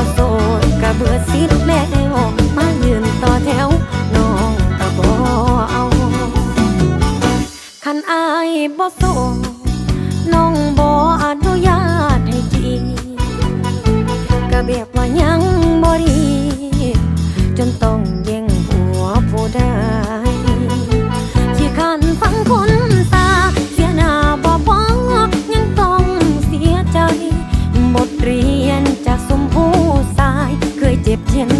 บ่โสดกะเบือสิ้นแล้วมายืนต่อแถวน้องกะบ่เอาคันอายบ่โสดน้องบออนุญาตให้จีกะเบียบว่ายังบ่ดี 天。